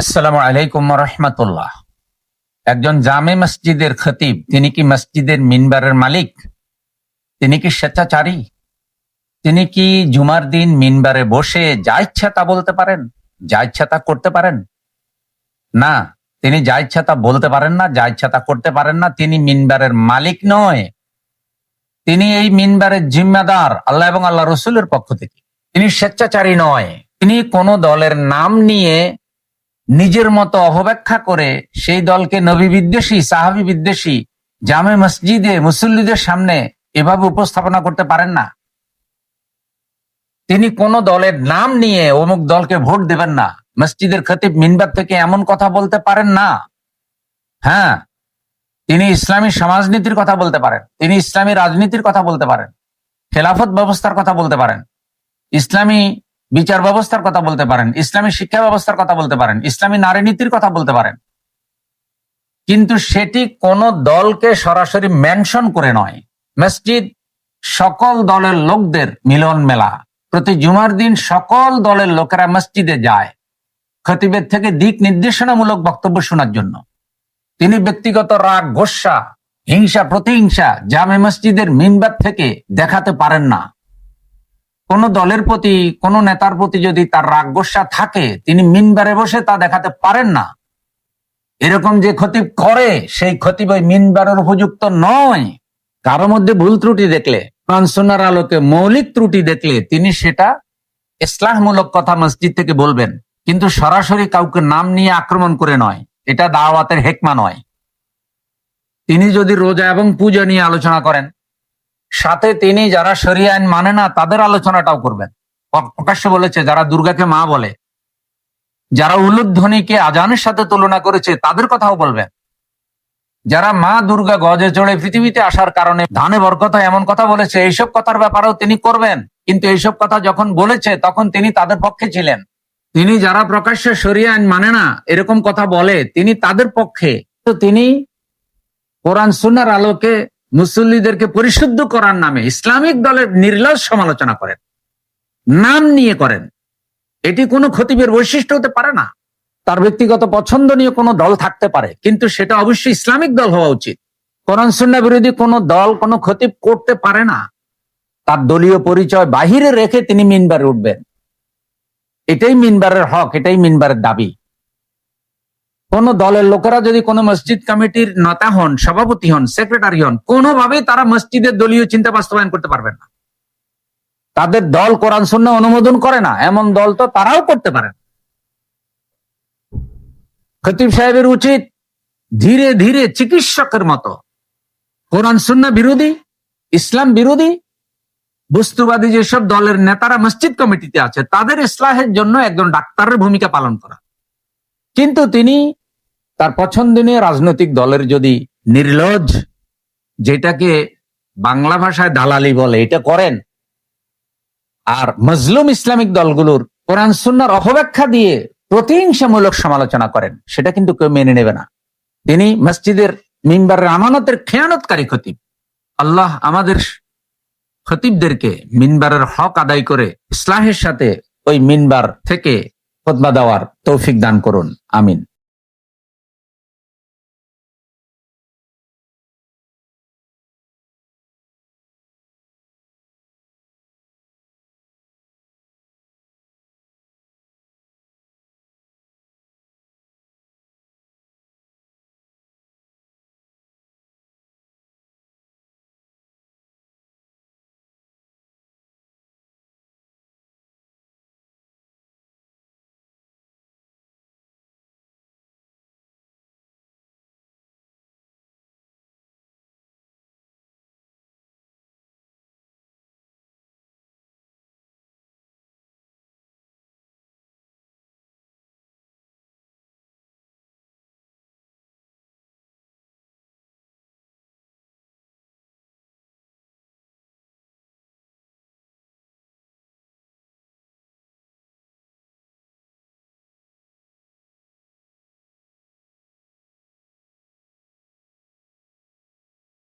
আসসালামু আলাইকুম রহমতুল্লাহ। একজন জামে মসজিদের খতিব, তিনি কি মসজিদের মিনবারের মালিক? তিনি কি স্বেচ্ছাচারী? তিনি কি জুমার দিন মিনবারে বসে যা ইচ্ছা তা বলতে পারেন, যা ইচ্ছা তা করতে পারেন? না, তিনি যা ইচ্ছা তা বলতে পারেন না, যা ইচ্ছা তা করতে পারেন না, তিনি মিনবারের মালিক নয়। তিনি এই মিনবারের জিম্মাদার, আল্লাহ এবং আল্লাহ রসুলের পক্ষ থেকে। তিনি স্বেচ্ছাচারী নয়। তিনি কোন দলের নাম নিয়ে নিজের মতো অপব্যাখ্যা করে সেই দলকে নবী বিদ্বেষী, সাহাবি বিদ্বেষী, জামে মসজিদে মুসল্লিদের সামনে এভাবে উপস্থাপনা করতে পারেন না। তিনি কোন দলের নাম নিয়ে অমুক দলকে ভোট দেবেন না। মসজিদের খতিব মিনবার থেকে এমন কথা বলতে পারেন না। হ্যাঁ তিনি ইসলামী সমাজনীতির কথা বলতে পারেন, তিনি ইসলামী রাজনীতির কথা বলতে পারেন, খেলাফত ব্যবস্থার কথা বলতে পারেন। ইসলামী বিচার ব্যবস্থার কথা বলতে পারেন, ইসলামী শিক্ষা ব্যবস্থার কথা বলতে পারেন, ইসলামী নারী নীতির কথা বলতে পারেন। কিন্তু সেটি কোন দলকে সরাসরি মেনশন করে নয়। মসজিদ সকল দলের লোকদের মিলন মেলা। প্রতি জুমার দিন সকল দলের লোকেরা মসজিদে যায়। খতিবের থেকে দিক নির্দেশনামূলক বক্তব্য শোনার জন্য। তিনি ব্যক্তিগত রাগ, গোসা, হিংসা, প্রতিহিংসা জামে মসজিদের মিনবার থেকে দেখাতে পারেন না। কোন দলের প্রতি, কোন নেতার প্রতি যদি তার রাগ গোসা থাকে, তিনি মিনবারে বসে তা দেখাতে পারেন না। এরকম যে ক্ষতি করে, সেই ক্ষতি ওই মিনবারের উপযুক্ত নয়। কারও মধ্যে ভুল ত্রুটি দেখলে কানসোনার আলোকে মৌলিক ত্রুটি দেখলে, তিনি সেটা ইসলামমূলক কথা মসজিদ থেকে বলবেন। কিন্তু সরাসরি কাউকে নাম নিয়ে আক্রমণ করে নয়, এটা দাওয়াতের হেকমা নয়। তিনি যদি রোজা এবং পূজা নিয়ে আলোচনা করেন সাথে তিনি যারা সরিয়ে আইন মানে না, তাদের আলোচনাটাও করবেন। প্রকাশ্যে বলেছে, যারা দুর্গাকে মা বলে, যারা উলুধ্বনিকে আজানের সাথে তুলনা করেছে, তাদের কথাও বলবেন। যারা মা দুর্গা গজে চড়ে পৃথিবীতে আসার কারণে ধানে বরকত হয়, এমন কথা বলেছে, এইসব কথার ব্যাপারেও তিনি করবেন। কিন্তু এইসব কথা যখন বলেছে, তখন তিনি তাদের পক্ষে ছিলেন। তিনি যারা প্রকাশ্যে সরিয়ে আইন মানে না, এরকম কথা বলে, তিনি তাদের পক্ষে। তো তিনি কোরআন, সুন্নার আলোকে মুসল্লিদেরকে পরিশুদ্ধ করার নামে ইসলামিক দলের নির্লজ সমালোচনা করেন, নাম নিয়ে করেন। এটি কোনো খতিবের বৈশিষ্ট্য হতে পারে না। তার ব্যক্তিগত পছন্দ নিয়ে কোনো দল থাকতে পারে, কিন্তু সেটা অবশ্যই ইসলামিক দল হওয়া উচিত। কোরআন সুন্না বিরোধী কোনো দল, কোনো খতিব করতে পারে না। তার দলীয় পরিচয় বাহিরে রেখে তিনি মিনবারে উঠবেন। এটাই মিনবারের হক, এটাই মিনবারের দাবি। কোন দলের লোকেরা যদি কোনো মসজিদ কমিটির নেতা হন, সভাপতি হন সেক্রেটারি হন, কোনোভাবেই তারা মসজিদের দলীয় চিন্তা বাস্তবায়ন করতে পারবেন না। তাদের দল কোরআন শূন্য অনুমোদন করে না, এমন দল তো তারাও করতে পারেন খতিব সাহেবের উচিত ধীরে ধীরে চিকিৎসকের মতো, কোরআন শূন্য বিরোধী, ইসলাম বিরোধী, বস্তুবাদী যেসব দলের নেতারা মসজিদ কমিটিতে আছে, তাদের ইসলাহের জন্য একজন ডাক্তারের ভূমিকা পালন করা। কিন্তু তিনি তার পছন্দনীয় রাজনৈতিক দলের যদি নির্লজ যেটাকে বাংলা ভাষায় দালালি বলে, এটা করেন, আর মজলুম ইসলামিক দলগুলোর কোরআন সুন্নার অপব্যাখ্যা দিয়ে প্রতিহিংসামূলক সমালোচনা করেন, সেটা কিন্তু কেউ মেনে নেবে না। তিনি মসজিদের মিম্বারের আমানতের খেয়ানতকারী খতিব। আল্লাহ আমাদের খতিবদেরকে মিনবারের হক আদায় করে ইসলাহের সাথে ওই মিনবার থেকে খতবা দেওয়ার তৌফিক দান করুন। আমিন।